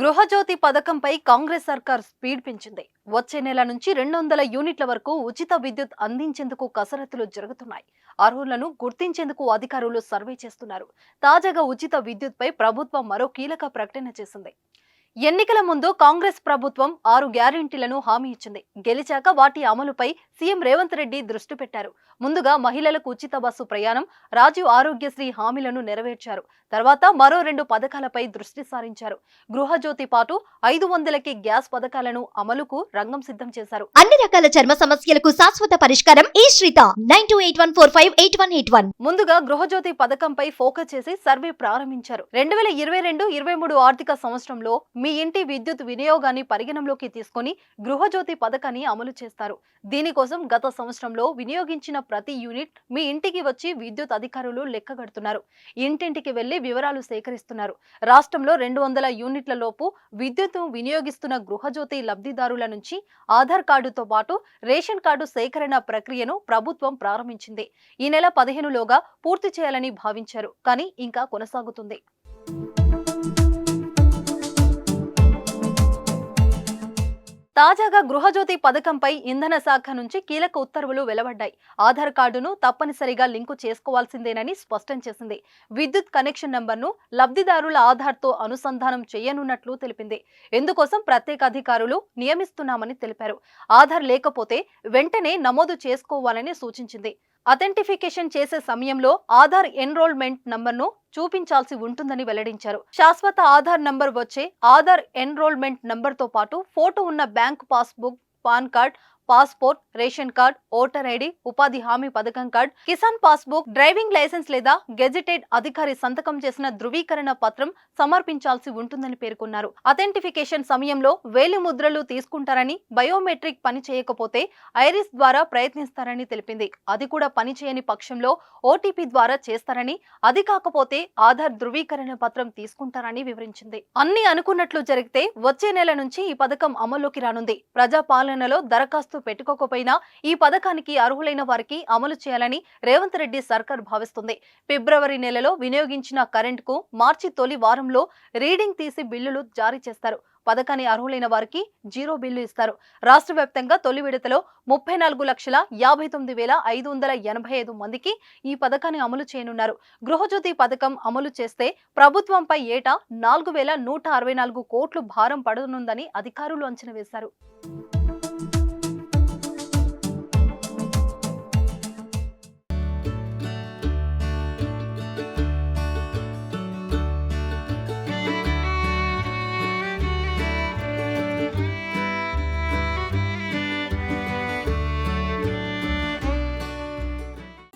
గృహజ్యోతి పథకంపై కాంగ్రెస్ సర్కార్ స్పీడ్ పెంచింది. వచ్చే నెల నుంచి రెండు వందల యూనిట్ల వరకు ఉచిత విద్యుత్ అందించేందుకు కసరత్తులు జరుగుతున్నాయి. అర్హులను గుర్తించేందుకు అధికారులు సర్వే చేస్తున్నారు. తాజాగా ఉచిత విద్యుత్పై ప్రభుత్వం మరో కీలక ప్రకటన చేసింది. ఎన్నికల ముందు కాంగ్రెస్ ప్రభుత్వం ఆరు గ్యారెంటీలను హామీ ఇచ్చింది. గెలిచాక వాటి అమలుపై సీఎం రేవంత్ రెడ్డి దృష్టి పెట్టారు. ముందుగా మహిళలకు ఉచిత బస్సు ప్రయాణం రాజీవ్ ఆరోగ్యశ్రీ హామీలను నెరవేర్చారు. తర్వాత మరో రెండు పథకాలపై దృష్టి సారించారు. గృహజ్యోతి పాటు ఐదు వందలకి గ్యాస్ పథకాలను అమలుకు రంగం సిద్ధం చేశారు. అన్ని రకాల చర్మ సమస్యలకు శాశ్వత పరిష్కారం ఈ శ్రీత. Nine two eight one four five eight one eight one. ముందుగా గృహజ్యోతి పథకంపై ఫోకస్ చేసి సర్వే ప్రారంభించారు. రెండు వేల ఇరవై రెండు ఇరవై మూడు ఆర్థిక సంవత్సరంలో మీ మీ ఇంటి విద్యుత్ వినియోగాన్ని పరిగణంలోకి తీసుకొని గృహజ్యోతి పథకాన్ని అమలు చేస్తారు. దీనికోసం గత సంవత్సరంలో వినియోగించిన ప్రతి యూనిట్ మీ ఇంటికి వచ్చి విద్యుత్ అధికారులు లెక్కగడుతున్నారు ఇంటింటికి వెళ్ళి వివరాలు సేకరిస్తున్నారు. రాష్ట్రంలో రెండు వందల యూనిట్ల లోపు విద్యుత్ను వినియోగిస్తున్న గృహజ్యోతి లబ్ధిదారుల నుంచి ఆధార్ కార్డుతో పాటు రేషన్ కార్డు సేకరణ ప్రక్రియను ప్రభుత్వం ప్రారంభించింది. ఈ నెల పదిహేనులోగా పూర్తి చేయాలని భావించారు కానీ ఇంకా కొనసాగుతుంది. తాజాగా గృహజ్యోతి పథకంపై ఇంధన శాఖ నుంచి కీలక ఉత్తర్వులు వెలువడ్డాయి. ఆధార్ కార్డును తప్పనిసరిగా లింకు చేసుకోవాల్సిందేనని స్పష్టం చేసింది. విద్యుత్ కనెక్షన్ నంబర్ను లబ్ధిదారుల ఆధార్తో అనుసంధానం చేయనున్నట్లు తెలిపింది. ఇందుకోసం ప్రత్యేక అధికారులు నియమిస్తున్నామని తెలిపారు. ఆధార్ లేకపోతే వెంటనే నమోదు చేసుకోవాలని సూచించింది. అథెంటిఫికేషన్ చేసే సమయంలో ఆధార్ ఎన్రోల్మెంట్ నంబర్ను చూపించాల్సి ఉంటుందని వెల్లడించారు. శాశ్వత ఆధార్ నంబర్ వచ్చే ఆధార్ ఎన్రోల్మెంట్ నంబర్తో పాటు ఫోటో ఉన్న bank passbook PAN card passport ration card voter ID ఉపాధి హామీ పథకం card Kisan passbook driving licence లేదా గెజిటెడ్ అధికారి సంతకం చేసిన ధృవీకరణ పత్రం సమర్పించాల్సి ఉంటుందని పేర్కొన్నారు. అథెంటిఫికేషన్ సమయంలో వేలి ముద్రలు తీసుకుంటారని బయోమెట్రిక్ పని చేయకపోతే ఐరిస్ ద్వారా ప్రయత్నిస్తారని తెలిపింది. అది కూడా పనిచేయని పక్షంలో ఓటీపీ ద్వారా చేస్తారని అది కాకపోతే ఆధార్ ధృవీకరణ పత్రం తీసుకుంటారని వివరించింది. అన్ని అనుకున్నట్లు జరిగితే వచ్చే నెల నుంచి ఈ పథకం అమల్లోకి రానుంది. ప్రజాపాలనలో దరఖాస్తు దరఖాస్తు పెట్టుకోకపోయినా ఈ పథకానికి అర్హులైన వారికి అమలు చేయాలని రేవంత్ రెడ్డి సర్కార్ భావిస్తుంది. ఫిబ్రవరి నెలలో వినియోగించిన కరెంటుకు మార్చి తొలి వారంలో రీడింగ్ తీసి బిల్లులు జారీ చేస్తారు. పథకాన్ని అర్హులైన వారికి జీరో బిల్లు ఇస్తారు. రాష్ట్ర వ్యాప్తంగా తొలి విడతలో ముప్పై నాలుగు లక్షల యాభై తొమ్మిది వేల ఐదు వందల ఎనభై ఐదు మందికి ఈ పథకాన్ని అమలు చేయనున్నారు. గృహజ్యోతి పథకం అమలు చేస్తే ప్రభుత్వంపై ఏటా నాలుగు వేల నూట అరవై నాలుగు కోట్లు భారం పడనుందని అధికారులు అంచనా వేశారు.